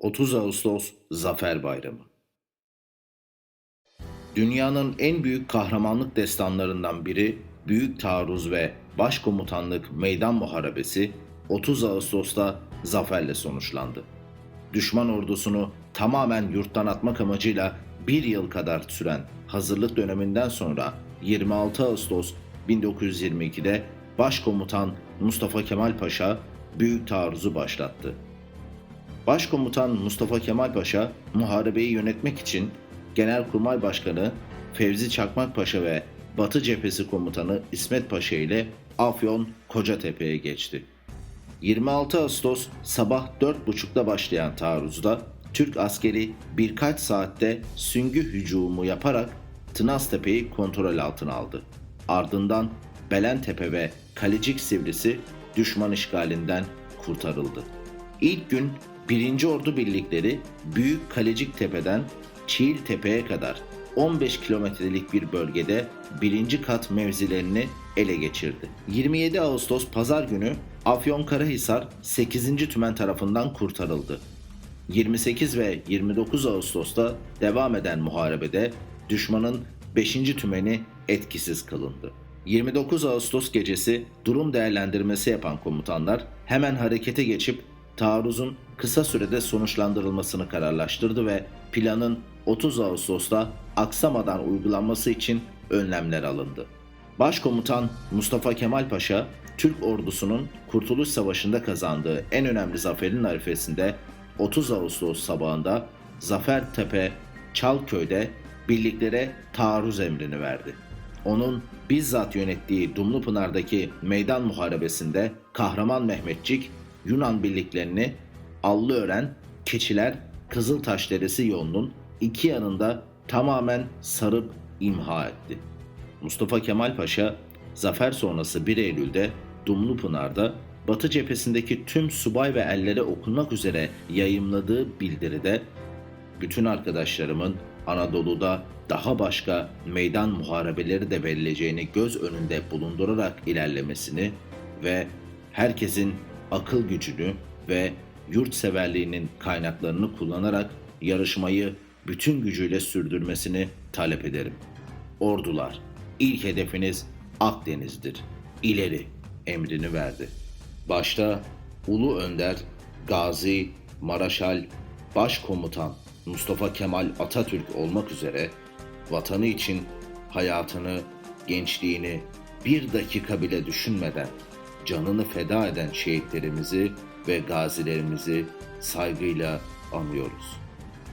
30 Ağustos Zafer Bayramı. Dünyanın en büyük kahramanlık destanlarından biri Büyük Taarruz ve Başkomutanlık Meydan Muharebesi 30 Ağustos'ta zaferle sonuçlandı. Düşman ordusunu tamamen yurttan atmak amacıyla bir yıl kadar süren hazırlık döneminden sonra 26 Ağustos 1922'de Başkomutan Mustafa Kemal Paşa Büyük Taarruz'u başlattı. Başkomutan Mustafa Kemal Paşa muharebeyi yönetmek için Genelkurmay Başkanı Fevzi Çakmak Paşa ve Batı Cephesi Komutanı İsmet Paşa ile Afyon Kocatepe'ye geçti. 26 Ağustos sabah 4.30'da başlayan taarruzda Türk askeri birkaç saatte süngü hücumu yaparak Tınaztepe'yi kontrol altına aldı. Ardından Belentepe ve Kalecik Sivrisi düşman işgalinden kurtarıldı. İlk gün 1. Ordu birlikleri Büyük Kalecik Tepe'den Çiğiltepe'ye kadar 15 kilometrelik bir bölgede birinci kat mevzilerini ele geçirdi. 27 Ağustos Pazar günü Afyonkarahisar 8. Tümen tarafından kurtarıldı. 28 ve 29 Ağustos'ta devam eden muharebede düşmanın 5. tümeni etkisiz kılındı. 29 Ağustos gecesi durum değerlendirmesi yapan komutanlar hemen harekete geçip taarruzun kısa sürede sonuçlandırılmasını kararlaştırdı ve planın 30 Ağustos'ta aksamadan uygulanması için önlemler alındı. Başkomutan Mustafa Kemal Paşa, Türk ordusunun Kurtuluş Savaşı'nda kazandığı en önemli zaferin arifesinde 30 Ağustos sabahında Zafertepe, Çalköy'de birliklere taarruz emrini verdi. Onun bizzat yönettiği Dumlupınar'daki meydan muharebesinde kahraman Mehmetçik Yunan birliklerini Allıören, Keçiler, Kızıltaş Deresi yolunun iki yanında tamamen sarıp imha etti. Mustafa Kemal Paşa zafer sonrası 1 Eylül'de Dumlupınar'da Batı cephesindeki tüm subay ve ellere okunmak üzere yayımladığı bildiride bütün arkadaşlarımın Anadolu'da daha başka meydan muharebeleri de verileceğini göz önünde bulundurarak ilerlemesini ve herkesin akıl gücünü ve yurtseverliğinin kaynaklarını kullanarak yarışmayı bütün gücüyle sürdürmesini talep ederim. Ordular, ilk hedefiniz Akdeniz'dir. İleri emrini verdi. Başta Ulu Önder, Gazi, Maraşal, Başkomutan Mustafa Kemal Atatürk olmak üzere vatanı için hayatını, gençliğini bir dakika bile düşünmeden canını feda eden şehitlerimizi ve gazilerimizi saygıyla anıyoruz.